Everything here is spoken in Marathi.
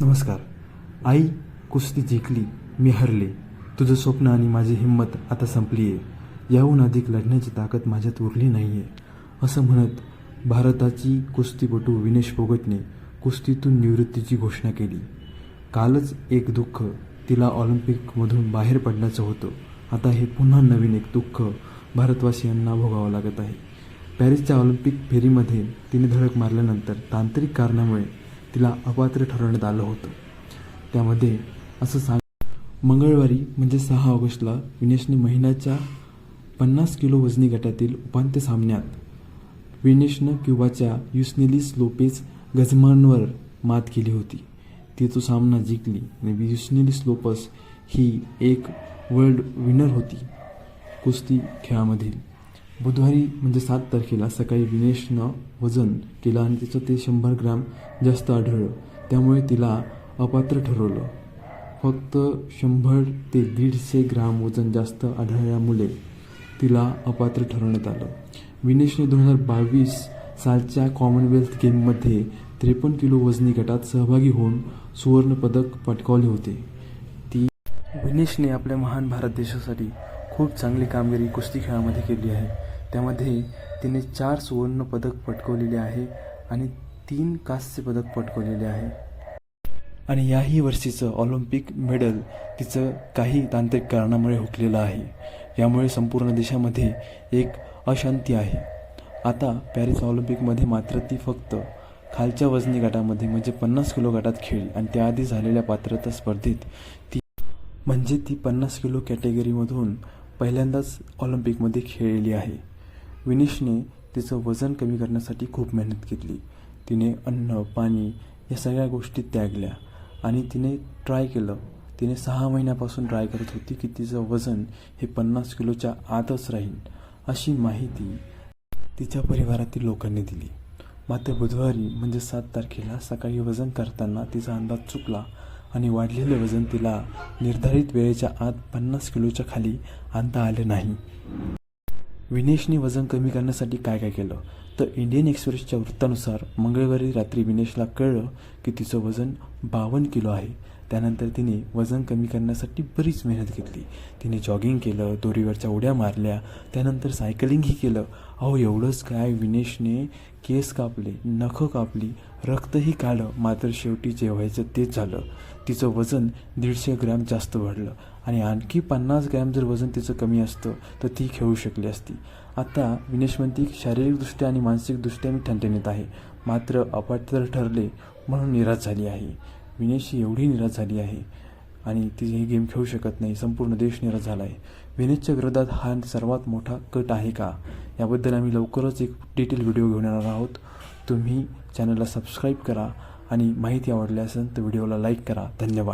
नमस्कार. आई कुस्ती जिंकली मी हरले. तुझं स्वप्न आणि माझी हिंमत आता संपली आहे याहून अधिक लढण्याची ताकद माझ्यात उरली नाही आहे असं म्हणत भारताची कुस्तीपटू विनेश फोगटने कुस्तीतून निवृत्तीची घोषणा केली. कालच एक दुःख तिला ऑलिम्पिकमधून बाहेर पडण्याचं होतं. आता हे पुन्हा नवीन एक दुःख भारतवासियांना भोगावं लागत आहे. पॅरिसच्या ऑलिम्पिक फेरीमध्ये तिने धडक मारल्यानंतर तांत्रिक कारणामुळे तिला अपात्र ठरवण्यात आलं होतं. त्यामध्ये असं सांग मंगळवारी म्हणजे सहा ऑगस्टला विनेशने महिन्याच्या पन्नास किलो वजनी गटातील उपांत्य सामन्यात विनेशनं क्युबाच्या युस्नेलिस लोपेज गझमानवर मात केली होती. ती तो सामना जिंकली आणि युस्नेलिस लोपस ही एक वर्ल्ड विनर होती कुस्ती खेळामधील. बुधवारी म्हणजे सात तारखेला सकाळी विनेशनं वजन केलं आणि तिचं ते शंभर ग्रॅम जास्त आढळलं. त्यामुळे तिला अपात्र ठरवलं. फक्त शंभर ते दीडशे ग्राम वजन जास्त आढळल्यामुळे तिला अपात्र ठरवण्यात आलं. विनेशने दोन हजार बावीस सालच्या कॉमनवेल्थ गेममध्ये त्रेपन्न किलो वजनी गटात सहभागी होऊन सुवर्णपदक पटकावले होते. ती विनेशने आपल्या महान भारत देशासाठी खूप चांगली कामगिरी कुस्ती खेळामध्ये केली आहे. त्यामध्ये तिने चार सुवर्ण पदक पटकवलेले आहे आणि तीन कांस्य पदक पटकवलेले आहे. आणि याही वर्षीचं ऑलिम्पिक मेडल तिचं काही तांत्रिक कारणामुळे हुकलेलं आहे. यामुळे संपूर्ण देशामध्ये एक अशांती आहे. आता पॅरिस ऑलिम्पिकमध्ये मात्र ती फक्त खालच्या वजनी गटामध्ये म्हणजे पन्नास किलो गटात खेळली आणि त्याआधी झालेल्या पात्रता स्पर्धेत ती म्हणजे ती पन्नास किलो कॅटेगरीमधून पहिल्यांदाच ऑलिम्पिकमध्ये खेळली आहे. विनेशने तिचं वजन कमी करण्यासाठी खूप मेहनत घेतली. तिने अन्न पाणी या सगळ्या गोष्टी त्यागल्या आणि तिने ट्राय केलं. तिने सहा महिन्यापासून ट्राय करत होती की तिचं वजन हे पन्नास किलोच्या आतच राहील अशी माहिती तिच्या परिवारातील लोकांनी दिली. मात्र बुधवारी म्हणजे सात तारखेला सकाळी वजन करताना तिचा अंदाज चुकला आणि वाढलेले वजन तिला निर्धारित वेळेच्या आत पन्नास किलोच्या खाली आणता आले नाही. विनेशने वजन कमी करण्यासाठी काय काय केलं? तर इंडियन एक्सप्रेसच्या वृत्तानुसार मंगळवारी रात्री विनेशला कळलं की तिचं वजन बावन्न किलो आहे. त्यानंतर तिने वजन कमी करण्यासाठी बरीच मेहनत घेतली. तिने जॉगिंग केलं दोरीवरच्या उड्या मारल्या त्यानंतर सायकलिंगही केलं. अहो एवढंच काय विनेशने केस कापले नखं कापली रक्तही काढलं मात्र शेवटी जे व्हायचं तेच झालं. तिचं वजन दीडशे ग्रॅम जास्त वाढलं आणि आणखी पन्नास ग्रॅम जर वजन तिचं कमी असतं तर ती खेळू शकली असती. आता विनेश म्हणते शारीरिकदृष्ट्या आणि मानसिकदृष्ट्या मी ठणठणीत आहे. मात्र अपात्र ठरले म्हणून निराश झाली आहे. विनेशची एवढी निराश झाली आहे आणि ती हे गेम खेळू शकत नाही संपूर्ण देश निराश झाला आहे विनेशच्या विरोधात हा सर्वात मोठा कट आहे का? याबद्दल आम्ही लवकरच एक डिटेल व्हिडिओ घेऊन येणार आहोत. तुम्ही चॅनलला सबस्क्राईब करा आणि माहिती आवडली असेल तर व्हिडिओला लाईक करा. धन्यवाद.